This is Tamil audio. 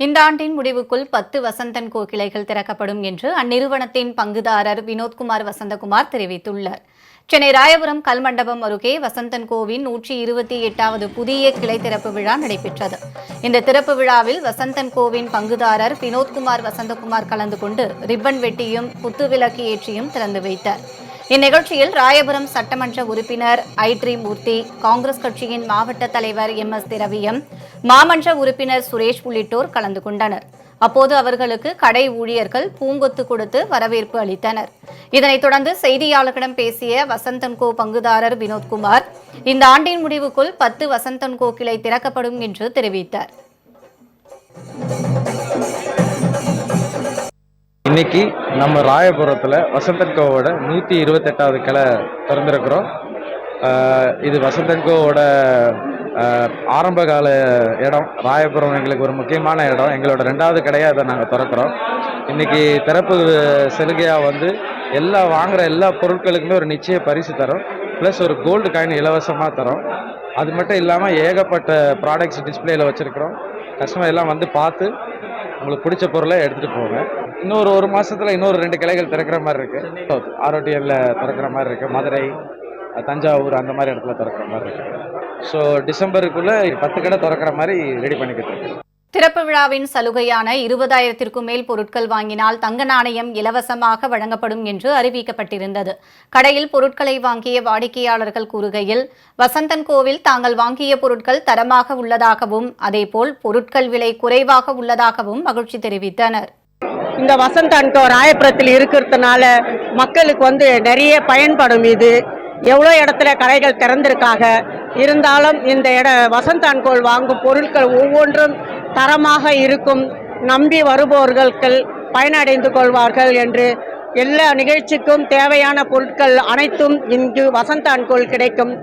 இந்த ஆண்டின் முடிவுக்குள் பத்து வசந்தன் கோ கிளைகள் திறக்கப்படும் என்று அந்நிறுவனத்தின் பங்குதாரர் வினோத்குமார் வசந்தகுமார் தெரிவித்துள்ளார். சென்னை ராயபுரம் கல்மண்டபம் அருகே வசந்தன் கோவின் நூற்றி இருபத்தி எட்டாவது புதிய கிளை திறப்பு விழா நடைபெற்றது. இந்த திறப்பு விழாவில் வசந்தன் கோவின் பங்குதாரர் வினோத்குமார் வசந்தகுமார் கலந்து கொண்டு ரிப்பன் வெட்டியும் குத்துவிளக்கு ஏற்றியும் திறந்து வைத்தார். இந்நிகழ்ச்சியில் ராயபுரம் சட்டமன்ற உறுப்பினர் ஐட்ரி மூர்த்தி காங்கிரஸ் கட்சியின் மாவட்ட தலைவர் எம் எஸ் திரவியம் மாமன்ற உறுப்பினர் சுரேஷ் உள்ளிட்டோர் கலந்து கொண்டனர். அப்போது அவர்களுக்கு கடை ஊழியர்கள் பூங்கொத்து கொடுத்து வரவேற்பு அளித்தனர். இதனைத் தொடர்ந்து செய்தியாளர்களிடம் பேசிய வசந்தன்கோ பங்குதாரர் வினோத்குமார் இந்த ஆண்டின் முடிவுக்குள் பத்து வசந்தன்கோ கிளை திறக்கப்படும் என்று தெரிவித்தார். இன்னைக்கு நம்ம ராயபுரத்தில் வசந்தன்கோவோட நூற்றி இருபத்தெட்டாவது கிளை திறந்திருக்கிறோம். இது வசந்தன்கோவோட ஆஹ் ஆரம்ப கால இடம். ராயபுரம் எங்களுக்கு ஒரு முக்கியமான இடம். எங்களோட ரெண்டாவது கடையாக அதை நாங்கள் திறக்கிறோம். இன்னைக்கு திறப்பு சலுகையாக வந்து எல்லா வாங்குகிற எல்லா பொருட்களுக்குமே ஒரு நிச்சய பரிசு தரோம். ப்ளஸ் ஒரு கோல்டு காயின் இலவசமாக தரோம். அது மட்டும் இல்லாமல் ஏகப்பட்ட ப்ராடக்ட்ஸ் டிஸ்பிளேயில் வச்சுருக்கிறோம். கஸ்டமர் எல்லாம் வந்து பார்த்து உங்களுக்கு பிடிச்ச பொருளை எடுத்துகிட்டு போங்க. இன்னொரு ஒரு மாசத்துல இன்னொரு ரெண்டு கிளைகள் திறக்கிற மாதிரி இருக்கு. ஆரோட்டியல்ல திறக்கிற மாதிரி இருக்கு. மதுரை தஞ்சாவூர் அந்த மாதிரி இடத்துல திறக்கிற மாதிரி இருக்கு. ஸோ டிசம்பருக்குள்ள பத்து கடை திறக்கிற மாதிரி ரெடி பண்ணிக்கிட்டு இருக்கு திறப்பு விழாவின் சலுகையான இருபதாயிரத்திற்கும் மேல் பொருட்கள் வாங்கினால் தங்க நாணயம் இலவசமாக வழங்கப்படும் என்று அறிவிக்கப்பட்டிருந்தது. கடையில் பொருட்களை வாங்கிய வாடிக்கையாளர்கள் கூறுகையில் வசந்தன் கோவில் தாங்கள் வாங்கிய பொருட்கள் தரமாக உள்ளதாகவும் அதேபோல் பொருட்கள் விலை குறைவாக உள்ளதாகவும் மகிழ்ச்சி தெரிவித்தனர். இந்த வசந்த் அன்கோ ராயபுரத்தில் இருக்கிறதுனால மக்களுக்கு வந்து நிறைய பயன்படும் இது. எவ்வளோ இடத்துல கடைகள் திறந்திருக்காங்க இருந்தாலும் இந்த இட வசந்த் அன்கோல் வாங்கும் பொருட்கள் ஒவ்வொன்றும் தரமாக இருக்கும். நம்பி வருபவர்கள் பயனடைந்து கொள்வார்கள் என்று எல்லா நிகழ்ச்சிக்கும் தேவையான பொருட்கள் அனைத்தும் இங்கு வசந்த் அன்கோல் கிடைக்கும்.